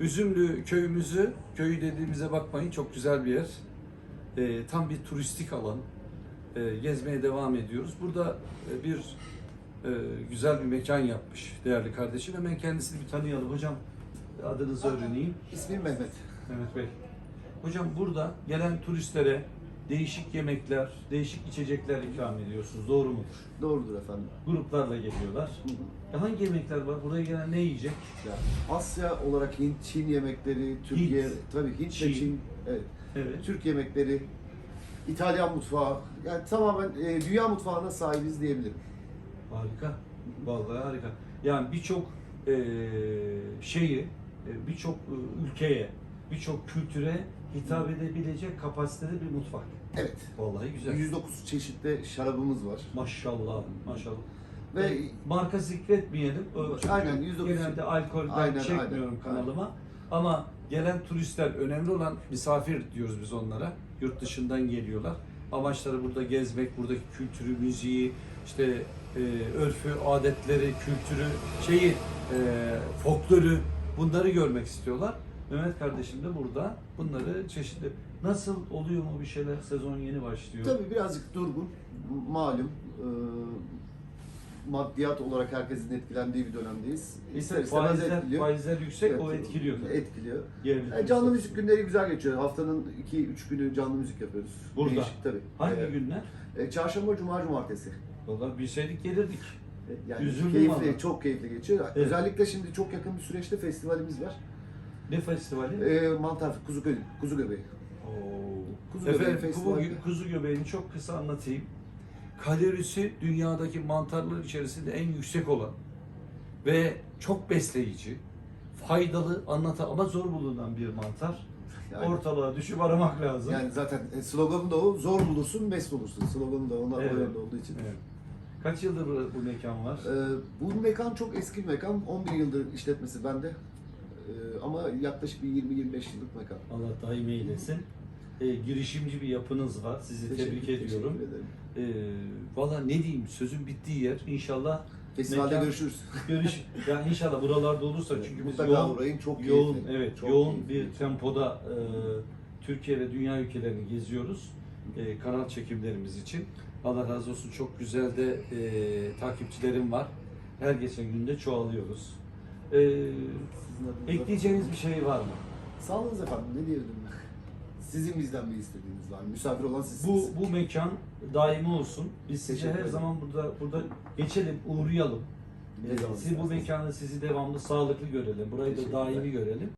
Üzümlü köyümüzü, köyü dediğimize bakmayın çok güzel bir yer. Ee, tam bir turistik alan. Ee, gezmeye devam ediyoruz. Burada e, bir e, güzel bir mekan yapmış değerli kardeşim. Hemen kendisini bir tanıyalım. Hocam adınızı öğreneyim. İsmim Mehmet. Mehmet Bey. Hocam burada gelen turistlere değişik yemekler, değişik içecekler ikram ediyorsunuz. Doğru mudur? Doğrudur efendim. Gruplarla geliyorlar. Hı hı. E hangi yemekler var? Buraya gelen ne yiyecek? Ya, Asya olarak Hint, Çin yemekleri, Türkiye, Hint, tabii Hint Çin. ve Çin, evet. Evet. Türk yemekleri, İtalyan mutfağı, yani tamamen e, dünya mutfağına sahibiz diyebilirim. Harika. Vallahi harika. Yani birçok eee, şeyi, e, birçok e, ülkeye, birçok kültüre hitap edebilecek kapasitede bir mutfak. Evet. Vallahi güzel. 109 çeşitli şarabımız var. Maşallah, maşallah. Ve Ve marka zikretmeyelim. Çünkü Aynen, 109 Genelde alkol ben Aynen, çekmiyorum aynen, kanalıma. Ama gelen turistler önemli olan misafir diyoruz biz onlara. Yurt dışından geliyorlar. Amaçları burada gezmek, buradaki kültürü, müziği, işte e, örfü, adetleri, kültürü, şeyi, e, folkloru bunları görmek istiyorlar. Mehmet kardeşim de burada bunları çeşitli. Nasıl oluyor mu bir şeyler? Sezon yeni başlıyor. tabii birazcık durgun, malum. e, maddiyat olarak herkesin etkilendiği bir dönemdeyiz. İstemez faizler, etkiliyor. faizler yüksek, o Evet, etkiliyor. tabii. Etkiliyor. Yerli E, canlı müzik günleri güzel geçiyor. Haftanın 2-3 günü canlı müzik yapıyoruz. Burada? Değişik tabii. Hangi E, günler? e, çarşamba, cuma, cumartesi. Vallahi bilseydik gelirdik. E, Yani Üzüldüm keyifli, valla. çok keyifli geçiyor. Evet. Özellikle şimdi çok yakın bir süreçte festivalimiz var. Ne festivali? E, mantar, kuzu, gö- kuzu göbeği. Oo. Kuzu Göbeği Efendim kuzu, Festivali. kuzu göbeğini çok kısa anlatayım. Kalorisi dünyadaki mantarlar içerisinde en yüksek olan ve çok besleyici, faydalı, anlata ama zor bulunan bir mantar. Yani, Ortalığa düşüp aramak lazım. yani zaten e, sloganı da o, zor bulursun, best olursun. Sloganı da ona Evet. o olduğu için. Evet. Kaç yıldır bu, mekan var? E, bu mekan çok eski bir mekan. 11 yıldır işletmesi bende. E, ama yaklaşık bir 20-25 yıllık mekan. Allah daim eylesin. Ee, girişimci bir yapınız var. Sizi tebrik ediyorum. teşekkür ederim. Ee, Valla ne diyeyim sözün bittiği yer inşallah Festivalde Mekan- görüşürüz. görüş ya inşallah buralarda olursa çünkü biz Mutlaka yoğun uğrayın, çok yoğun keyifli. evet Çok yoğun keyifli. bir tempoda e, Türkiye ve dünya ülkelerini geziyoruz. E, kanal çekimlerimiz için. Allah razı olsun çok güzel de e, takipçilerim var. Her geçen günde çoğalıyoruz. E, adınıza- ekleyeceğiniz bir şey var mı? Sağ olunuz efendim, ne diyelim ben. Sizin bizden bir istediğiniz var. Misafir olan sizsiniz. Bu bu mekan daimi olsun. Biz size Teşekkür her ederim. zaman burada burada geçelim, uğrayalım. Ne zaman Siz bu isterseniz. mekanı sizi devamlı sağlıklı görelim. Burayı da Teşekkürler. daimi görelim.